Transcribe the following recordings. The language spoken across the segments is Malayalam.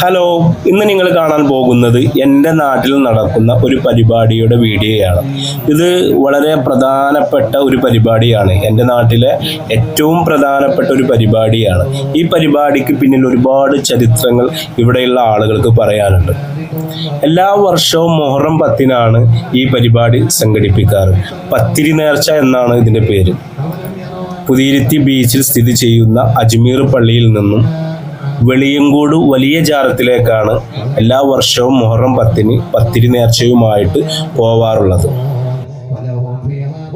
ഹലോ ഇന്ന് നിങ്ങൾ കാണാൻ പോകുന്നത് എന്റെ നാട്ടിൽ നടക്കുന്ന ഒരു പരിപാടിയുടെ വീഡിയോയാണ്. ഇത് വളരെ പ്രധാനപ്പെട്ട ഒരു പരിപാടിയാണ്. എന്റെ നാട്ടിലെ ഏറ്റവും പ്രധാനപ്പെട്ട ഒരു പരിപാടിയാണ്. ഈ പരിപാടിക്ക് പിന്നിൽ ഒരുപാട് ചരിത്രങ്ങൾ ഇവിടെയുള്ള ആളുകൾക്ക് പറയാനുണ്ട്. എല്ലാ വർഷവും മൊഹറം പത്തിനാണ് ഈ പരിപാടി സംഘടിപ്പിക്കാറ്. പത്തിരി നേർച്ച എന്നാണ് ഇതിന്റെ പേര്. പുതിയിരുത്തി ബീച്ചിൽ സ്ഥിതി ചെയ്യുന്ന അജ്മീർ പള്ളിയിൽ നിന്നും വെളിയങ്കോട് വലിയ ജാറത്തിലേക്കാണ് എല്ലാ വർഷവും മുഹറം പത്തിന് പത്തിരി നേർച്ചയുമായിട്ട് പോവാറുള്ളത്.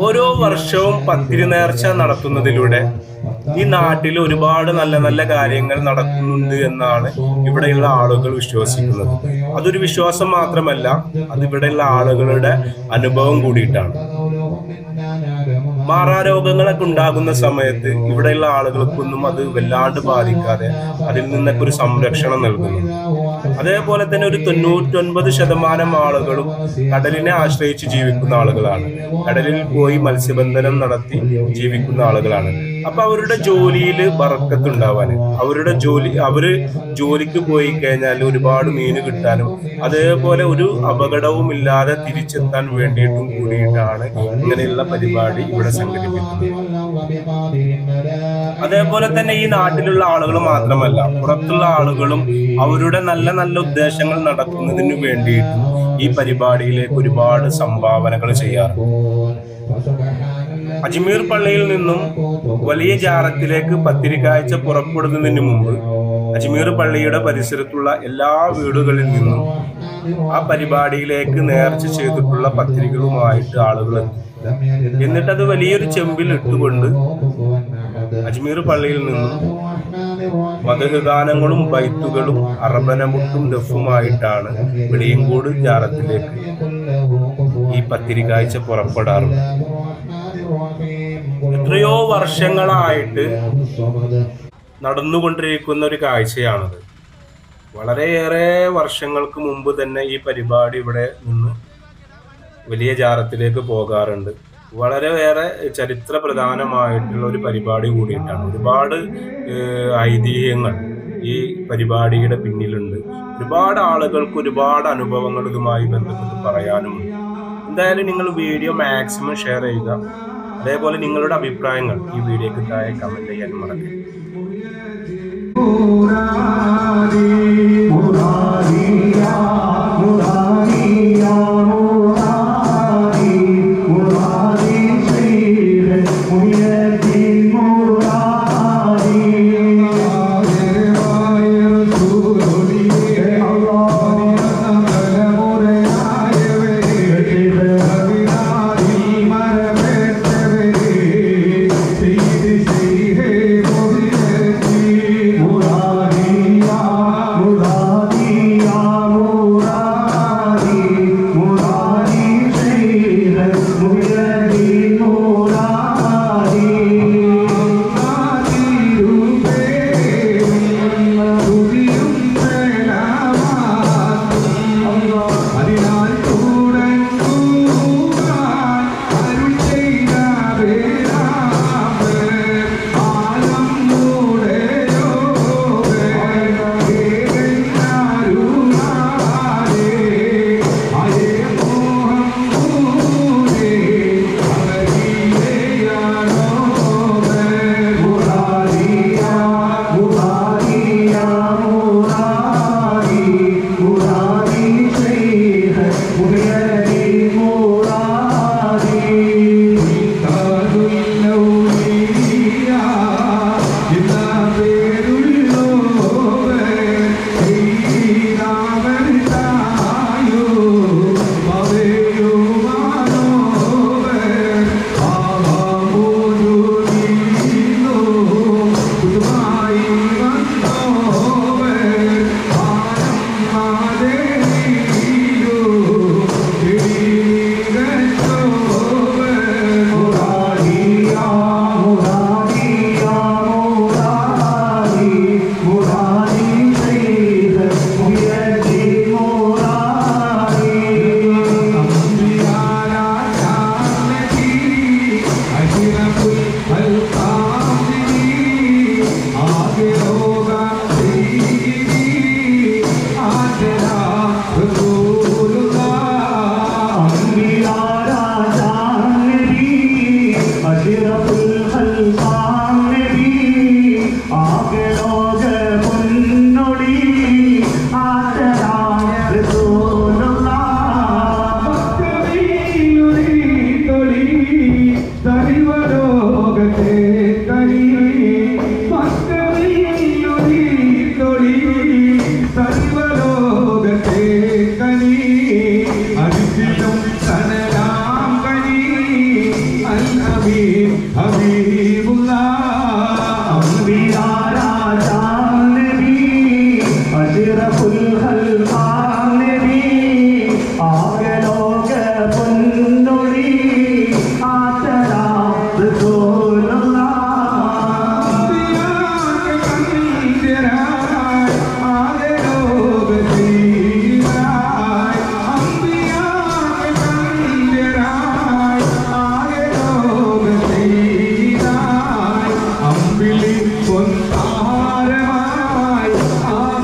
ഓരോ വർഷവും പത്തിരി നേർച്ച നടത്തുന്നതിലൂടെ ഈ നാട്ടിൽ ഒരുപാട് നല്ല നല്ല കാര്യങ്ങൾ നടക്കുന്നുണ്ട് എന്നാണ് ഇവിടെയുള്ള ആളുകൾ വിശ്വസിക്കുന്നത്. അതൊരു വിശ്വാസം മാത്രമല്ല അത് ഇവിടെയുള്ള ആളുകളുടെ അനുഭവം കൂടിയിട്ടാണ്. മാറാരോഗങ്ങളൊക്കെ ഉണ്ടാകുന്ന സമയത്ത് ഇവിടെയുള്ള ആളുകൾക്കൊന്നും അത് വല്ലാണ്ട് ബാധിക്കാതെ അതിൽ നിന്നൊക്കെ ഒരു സംരക്ഷണം നൽകുന്നു. അതേപോലെ തന്നെ ഒരു തൊണ്ണൂറ്റൊൻപത് ശതമാനം ആളുകളും കടലിനെ ആശ്രയിച്ച് ജീവിക്കുന്ന ആളുകളാണ്. കടലിൽ പോയി മത്സ്യബന്ധനം നടത്തി ജീവിക്കുന്ന ആളുകളാണ്. അപ്പൊ അവരുടെ ജോലിയിൽ വറക്കത്തുണ്ടാവാൻ അവരുടെ ജോലി അവർ ജോലിക്ക് പോയി കഴിഞ്ഞാൽ ഒരുപാട് മീൻ കിട്ടാനും അതേപോലെ ഒരു അപകടവും ഇല്ലാതെ തിരിച്ചെത്താൻ വേണ്ടിയിട്ടും കൂടിയിട്ടാണ് ഇങ്ങനെയുള്ള പരിപാടി ഇവിടെ അതേപോലെ തന്നെ ഈ നാട്ടിലുള്ള ആളുകൾ മാത്രമല്ല പുറത്തുള്ള ആളുകളും അവരുടെ നല്ല നല്ല ഉദ്ദേശങ്ങൾ നടക്കുന്നതിന് വേണ്ടിയിട്ടും ഈ പരിപാടിയിലേക്ക് ഒരുപാട് സംഭാവനകൾ ചെയ്യാറുണ്ട്. അജ്മീർ പള്ളിയിൽ നിന്നും വലിയ ജാറത്തിലേക്ക് പത്തിരിക്കാഴ്ച പുറപ്പെടുന്നതിന് മുമ്പ് അജ്മീർ പള്ളിയുടെ പരിസരത്തുള്ള എല്ലാ വീടുകളിൽ നിന്നും ആ പരിപാടിയിലേക്ക് നേർച്ച ചെയ്തിട്ടുള്ള പത്രികകളുമായിട്ട് ആളുകൾ എത്തും. എന്നിട്ടത് വലിയൊരു ചെമ്പിൽ ഇട്ടുകൊണ്ട് അജ്മീർ പള്ളിയിൽ നിന്നും മതഗാനങ്ങളും ബൈത്തുകളും അറബനമുട്ടും ദഫുമായിട്ടാണ് വെളിയങ്കോട് ജാറത്തിലേക്ക് ഈ പത്തിരിക്കാഴ്ച പുറപ്പെടാറുണ്ട് എത്രയോ വർഷങ്ങളായിട്ട് നടന്നുകൊണ്ടിരിക്കുന്ന ഒരു കാഴ്ചയാണത്. വളരെയേറെ വർഷങ്ങൾക്ക് മുമ്പ് തന്നെ ഈ പരിപാടി ഇവിടെ നിന്ന് വലിയ ജാറത്തിലേക്ക് പോകാറുണ്ട്. വളരെയേറെ ചരിത്ര പ്രധാനമായിട്ടുള്ള ഒരു പരിപാടി കൂടിയിട്ടാണ്. ഒരുപാട് ഐതിഹ്യങ്ങൾ ഈ പരിപാടിയുടെ പിന്നിലുണ്ട്. ഒരുപാട് ആളുകൾക്ക് ഒരുപാട് അനുഭവങ്ങൾ ഇതുമായി ബന്ധപ്പെട്ട് പറയാനുമുണ്ട്. എന്തായാലും നിങ്ങൾ വീഡിയോ മാക്സിമം ഷെയർ ചെയ്യുക. അതേപോലെ നിങ്ങളുടെ അഭിപ്രായങ്ങൾ ഈ വീഡിയോക്ക് താഴെ കമന്റ് ചെയ്യാൻ മറക്കരുത്.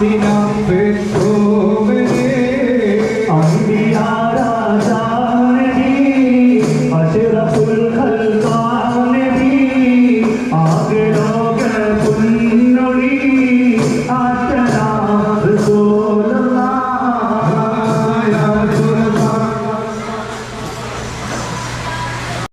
be known.